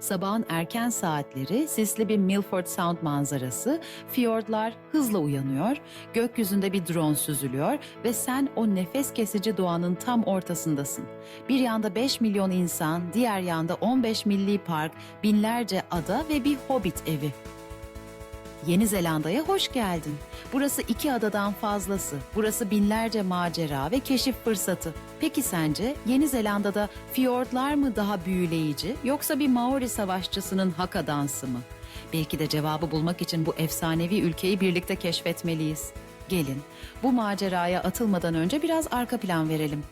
Sabahın erken saatleri sisli bir Milford Sound manzarası, fiyordlar hızla uyanıyor, gökyüzünde bir drone süzülüyor ve sen o nefes kesici doğanın tam ortasındasın. Bir yanda 5 milyon insan, diğer yanda 15 milli park, binlerce ada ve bir hobbit evi. Yeni Zelanda'ya hoş geldin. Burası iki adadan fazlası. Burası binlerce macera ve keşif fırsatı. Peki sence Yeni Zelanda'da fiyordlar mı daha büyüleyici yoksa bir Maori savaşçısının haka dansı mı? Belki de cevabı bulmak için bu efsanevi ülkeyi birlikte keşfetmeliyiz. Gelin, bu maceraya atılmadan önce biraz arka plan verelim.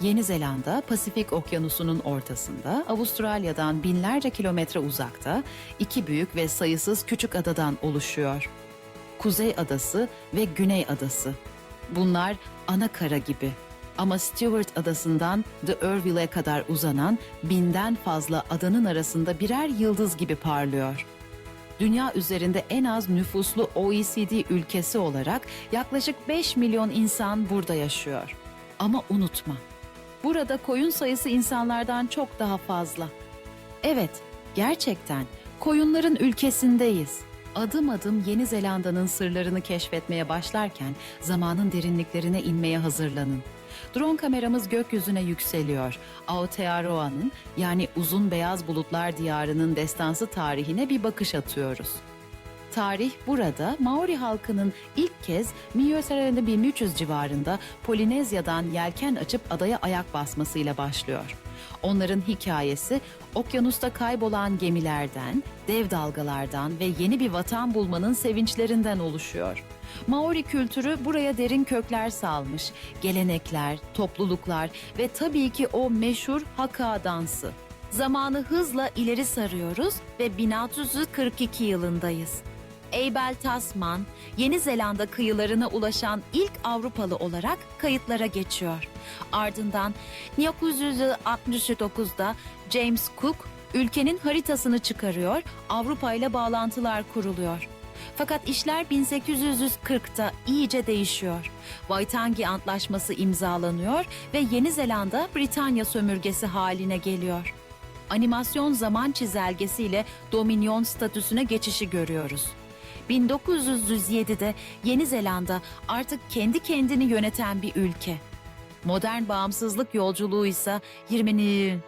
Yeni Zelanda, Pasifik Okyanusu'nun ortasında, Avustralya'dan binlerce kilometre uzakta, iki büyük ve sayısız küçük adadan oluşuyor. Kuzey Adası ve Güney Adası. Bunlar ana kara gibi. Ama Stewart Adası'ndan The Irwell'e kadar uzanan binden fazla adanın arasında birer yıldız gibi parlıyor. Dünya üzerinde en az nüfuslu OECD ülkesi olarak yaklaşık 5 milyon insan burada yaşıyor. Ama unutma, Burada koyun sayısı insanlardan çok daha fazla. Evet, gerçekten koyunların ülkesindeyiz. Adım adım Yeni Zelanda'nın sırlarını keşfetmeye başlarken zamanın derinliklerine inmeye hazırlanın. Drone kameramız gökyüzüne yükseliyor. Aotearoa'nın yani uzun beyaz bulutlar diyarının destansı tarihine bir bakış atıyoruz. Tarih burada Maori halkının ilk kez Miyosera'nın 1300 civarında Polinezya'dan yelken açıp adaya ayak basmasıyla başlıyor. Onların hikayesi okyanusta kaybolan gemilerden, dev dalgalardan ve yeni bir vatan bulmanın sevinçlerinden oluşuyor. Maori kültürü buraya derin kökler salmış. Gelenekler, topluluklar ve tabii ki o meşhur haka dansı. Zamanı hızla ileri sarıyoruz ve 1642 yılındayız. Abel Tasman, Yeni Zelanda kıyılarına ulaşan ilk Avrupalı olarak kayıtlara geçiyor. Ardından 1969'da James Cook ülkenin haritasını çıkarıyor, Avrupa ile bağlantılar kuruluyor. Fakat işler 1840'ta iyice değişiyor. Waitangi Antlaşması imzalanıyor ve Yeni Zelanda Britanya sömürgesi haline geliyor. Animasyon zaman çizelgesiyle dominion statüsüne geçişi görüyoruz. 1907'de Yeni Zelanda artık kendi kendini yöneten bir ülke. Modern bağımsızlık yolculuğu ise 20.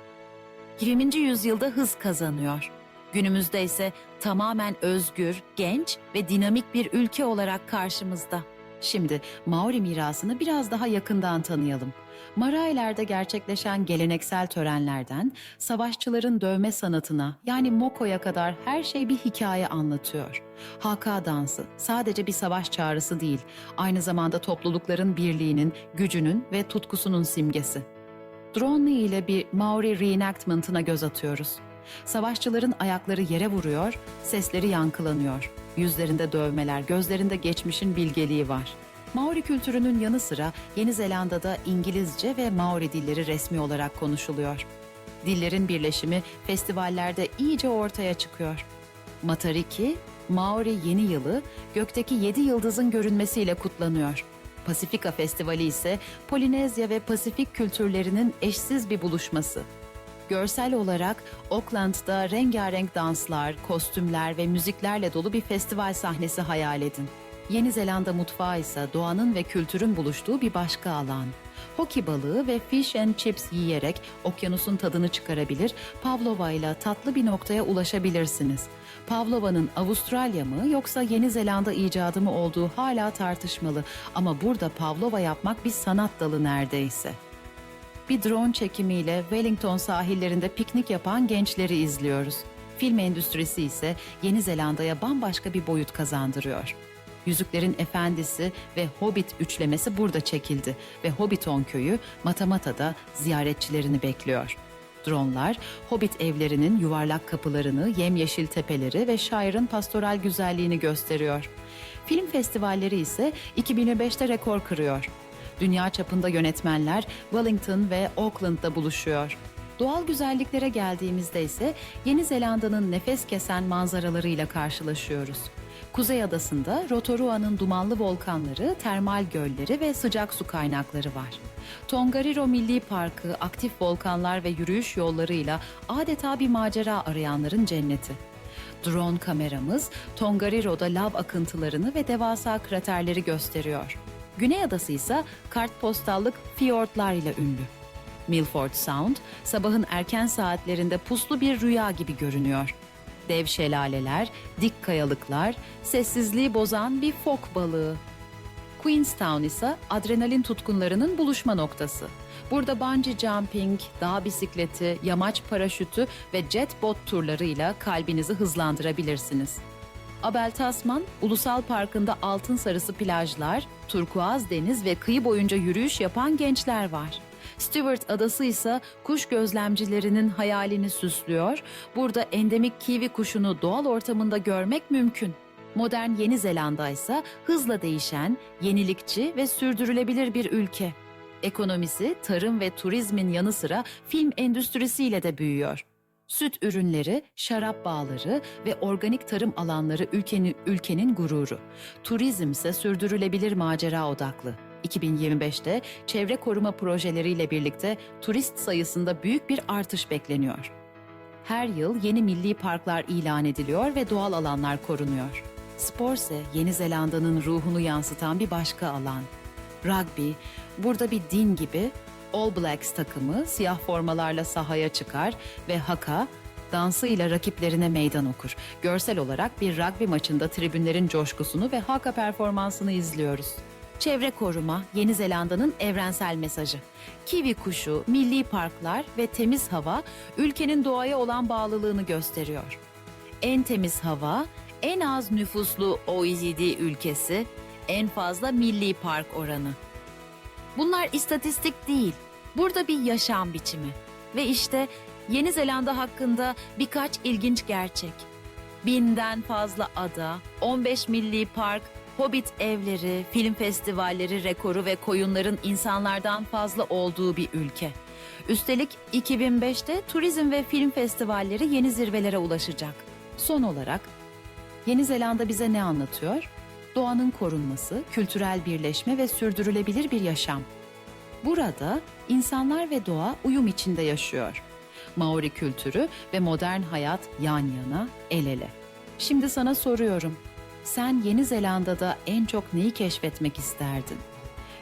20. yüzyılda hız kazanıyor. Günümüzde ise tamamen özgür, genç ve dinamik bir ülke olarak karşımızda. Şimdi Maori mirasını biraz daha yakından tanıyalım. Marailerde gerçekleşen geleneksel törenlerden savaşçıların dövme sanatına yani mokoya kadar her şey bir hikaye anlatıyor. Haka dansı sadece bir savaş çağrısı değil, aynı zamanda toplulukların birliğinin, gücünün ve tutkusunun simgesi. Drone ile bir Maori reenactment'ına göz atıyoruz. Savaşçıların ayakları yere vuruyor, sesleri yankılanıyor. Yüzlerinde dövmeler, gözlerinde geçmişin bilgeliği var. Maori kültürünün yanı sıra Yeni Zelanda'da İngilizce ve Maori dilleri resmi olarak konuşuluyor. Dillerin birleşimi festivallerde iyice ortaya çıkıyor. Matariki, Maori Yeni Yılı gökteki yedi yıldızın görünmesiyle kutlanıyor. Pasifika Festivali ise Polinezya ve Pasifik kültürlerinin eşsiz bir buluşması. Görsel olarak Auckland'da rengarenk danslar, kostümler ve müziklerle dolu bir festival sahnesi hayal edin. Yeni Zelanda mutfağı ise doğanın ve kültürün buluştuğu bir başka alan. Hoki balığı ve fish and chips yiyerek okyanusun tadını çıkarabilir, pavlova ile tatlı bir noktaya ulaşabilirsiniz. Pavlova'nın Avustralya mı yoksa Yeni Zelanda icadı mı olduğu hala tartışmalı ama burada pavlova yapmak bir sanat dalı neredeyse bir drone çekimiyle Wellington sahillerinde piknik yapan gençleri izliyoruz. Film endüstrisi ise Yeni Zelanda'ya bambaşka bir boyut kazandırıyor. Yüzüklerin Efendisi ve Hobbit üçlemesi burada çekildi ve Hobbiton köyü Matamata'da ziyaretçilerini bekliyor. Dronlar, Hobbit evlerinin yuvarlak kapılarını, yemyeşil tepeleri ve şairin pastoral güzelliğini gösteriyor. Film festivalleri ise 2005'te rekor kırıyor. Dünya çapında yönetmenler Wellington ve Auckland'da buluşuyor. Doğal güzelliklere geldiğimizde ise Yeni Zelanda'nın nefes kesen manzaralarıyla karşılaşıyoruz. Kuzey adasında Rotorua'nın dumanlı volkanları, termal gölleri ve sıcak su kaynakları var. Tongariro Milli Parkı aktif volkanlar ve yürüyüş yollarıyla adeta bir macera arayanların cenneti. Drone kameramız Tongariro'da lav akıntılarını ve devasa kraterleri gösteriyor. Güney adası ise kartpostallık fiyortlar ile ünlü. Milford Sound sabahın erken saatlerinde puslu bir rüya gibi görünüyor. Dev şelaleler, dik kayalıklar, sessizliği bozan bir fok balığı. Queenstown ise adrenalin tutkunlarının buluşma noktası. Burada bungee jumping, dağ bisikleti, yamaç paraşütü ve jet bot turlarıyla kalbinizi hızlandırabilirsiniz. Abel Tasman, Ulusal Parkı'nda altın sarısı plajlar, turkuaz deniz ve kıyı boyunca yürüyüş yapan gençler var. Stewart Adası ise kuş gözlemcilerinin hayalini süslüyor. Burada endemik kiwi kuşunu doğal ortamında görmek mümkün. Modern Yeni Zelanda ise hızla değişen, yenilikçi ve sürdürülebilir bir ülke. Ekonomisi tarım ve turizmin yanı sıra film endüstrisiyle de büyüyor. Süt ürünleri, şarap bağları ve organik tarım alanları ülkenin, ülkenin gururu. Turizm ise sürdürülebilir macera odaklı. 2025'te çevre koruma projeleriyle birlikte turist sayısında büyük bir artış bekleniyor. Her yıl yeni milli parklar ilan ediliyor ve doğal alanlar korunuyor. Spor ise Yeni Zelanda'nın ruhunu yansıtan bir başka alan. Rugby, burada bir din gibi All Blacks takımı siyah formalarla sahaya çıkar ve haka, dansıyla rakiplerine meydan okur. Görsel olarak bir rugby maçında tribünlerin coşkusunu ve haka performansını izliyoruz. Çevre koruma, Yeni Zelanda'nın evrensel mesajı. Kiwi kuşu, milli parklar ve temiz hava ülkenin doğaya olan bağlılığını gösteriyor. En temiz hava, en az nüfuslu OECD ülkesi, en fazla milli park oranı. Bunlar istatistik değil. Burada bir yaşam biçimi. Ve işte Yeni Zelanda hakkında birkaç ilginç gerçek. Binden fazla ada, 15 milli park, hobbit evleri, film festivalleri rekoru ve koyunların insanlardan fazla olduğu bir ülke. Üstelik 2005'te turizm ve film festivalleri yeni zirvelere ulaşacak. Son olarak Yeni Zelanda bize ne anlatıyor? Doğanın korunması, kültürel birleşme ve sürdürülebilir bir yaşam. Burada insanlar ve doğa uyum içinde yaşıyor. Maori kültürü ve modern hayat yan yana, el ele. Şimdi sana soruyorum. Sen Yeni Zelanda'da en çok neyi keşfetmek isterdin?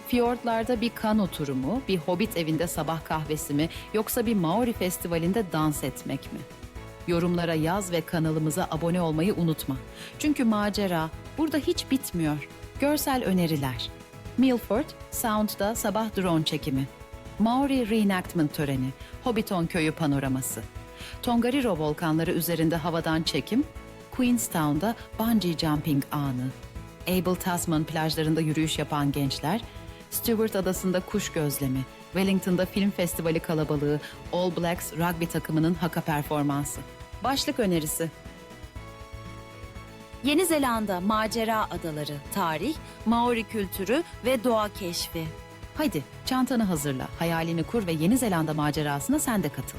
Fiyortlarda bir kano turu mu, bir hobbit evinde sabah kahvesi mi yoksa bir Maori festivalinde dans etmek mi? Yorumlara yaz ve kanalımıza abone olmayı unutma. Çünkü macera burada hiç bitmiyor. Görsel öneriler. Milford, Sound'da sabah drone çekimi. Maori reenactment töreni, Hobbiton köyü panoraması. Tongariro volkanları üzerinde havadan çekim, Queenstown'da bungee jumping anı. Abel Tasman plajlarında yürüyüş yapan gençler, Stewart Adası'nda kuş gözlemi, Wellington'da film festivali kalabalığı, All Blacks rugby takımının haka performansı. Başlık önerisi. Yeni Zelanda macera adaları, tarih, Maori kültürü ve doğa keşfi. Hadi çantanı hazırla, hayalini kur ve Yeni Zelanda macerasına sen de katıl.